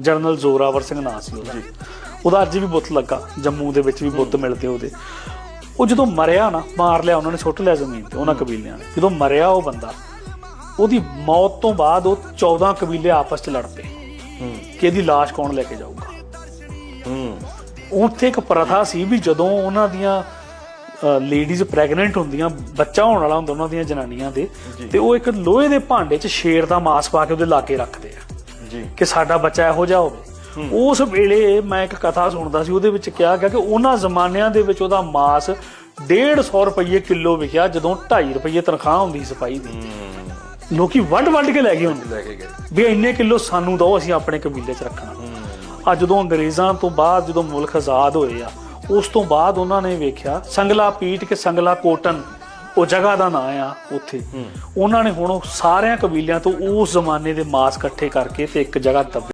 General Zorawar Singh ਨਾਂ ਸੀ ਉਹਦਾ। ਉਹਦਾ ਅੱਜ ਵੀ ਬੁੱਤ ਲੱਗਾ ਜੰਮੂ ਦੇ ਵਿੱਚ ਵੀ ਬੁੱਤ ਮਿਲਦੇ ਉਹਦੇ। ਉਹ ਜਦੋਂ ਮਰਿਆ ਨਾ ਮਾਰ ਲਿਆ ਉਹਨਾਂ ਨੇ ਸੁੱਟ ਲਿਆ ਜ਼ਮੀਨ ਤੇ ਉਹਨਾਂ ਕਬੀਲਿਆਂ ਨੇ। ਜਦੋਂ ਮਰਿਆ ਉਹ ਬੰਦਾ ਉਹਦੀ ਮੌਤ ਤੋਂ ਬਾਅਦ ਉਹ 14 ਕਬੀਲੇ ਆਪਸ 'ਚ ਲੜ ਪਏ। ਕਿ ਇਹਦੀ ਲਾਸ਼ ਕੌਣ ਲੈ ਕੇ ਜਾਊਗਾ? ਹੂੰ। ਉੱਥੇ ਇੱਕ ਪ੍ਰਥਾ ਸੀ ਵੀ ਜਦੋਂ ਉਹਨਾਂ ਦੀਆਂ ਲੇਡੀਜ਼ ਪ੍ਰੈਗਨੈਂਟ ਹੁੰਦੀਆਂ ਬੱਚਾ ਹੋਣ ਵਾਲਾ ਹੁੰਦਾ ਉਹਨਾਂ ਦੀਆਂ ਜਨਾਨੀਆਂ ਦੇ ਤੇ ਉਹ ਇੱਕ ਲੋਹੇ ਦੇ ਭਾਂਡੇ 'ਚ ਸ਼ੇਰ ਦਾ ਮਾਸ ਪਾ ਕੇ ਉਹਦੇ ਲਾਗੇ ਰੱਖਦੇ ਆ। ਕਿ ਸਾਡਾ ਬੱਚਾ ਇਹੋ ਜਿਹਾ ਹੋਵੇ। ਉਸ ਵੇਲੇ ਮੈਂ ਇੱਕ ਕਥਾ ਸੁਣਦਾ ਸੀ ਉਹਦੇ ਵਿੱਚ ਕਿਹਾ ਗਿਆ ਕਿ ਉਹਨਾਂ ਜ਼ਮਾਨਿਆਂ ਦੇ ਵਿੱਚ ਉਹਦਾ ਮਾਸ 150 ਰੁਪਏ ਕਿਲੋ ਵਿਕਿਆ ਜਦੋਂ 2.5 ਰੁਪਏ ਤਨਖਾਹ ਹੁੰਦੀ ਸੀ ਸਿਪਾਹੀ ਦੀ। ਲੋਕੀ ਵੱਢ ਵੱਢ ਕੇ ਲੈ ਗਏ ਹੁੰਦੇ ਲੈ ਕੇ ਗਏ। ਵੀ ਇੰਨੇ ਕਿਲੋ ਸਾਨੂੰ ਦਿਓ ਅਸੀਂ ਆਪਣੇ ਕਬੀਲੇ 'ਚ ਰੱਖਣਾ। ਆ ਜਦੋਂ ਅੰਗਰੇਜ਼ਾਂ ਤੋਂ ਬਾਅਦ ਜਦੋਂ ਮੁਲਕ ਆਜ਼ਾਦ ਹੋਏ ਆ ਉਸ ਤੋਂ ਬਾਅਦ ਉਹਨਾਂ ਨੇ ਵੇਖਿਆ ਸੰਗਲਾ ਪੀਟ ਕੇ ਸੰਗਲਾ ਕੋਟਨ। ਉਹ ਜਗ੍ਹਾ ਦਾ ਨਾਂ ਆ ਉੱਥੇ। ਉਹਨਾਂ ਨੇ ਹੁਣ ਉਹ ਸਾਰਿਆਂ ਕਬੀਲਿਆਂ ਤੋਂ ਉਸ ਜ਼ਮਾਨੇ ਦੇ ਮਾਸ ਇਕੱਠੇ ਕਰਕੇ ਤੇ ਇੱਕ ਜਗ੍ਹਾ ਦੱਬੇ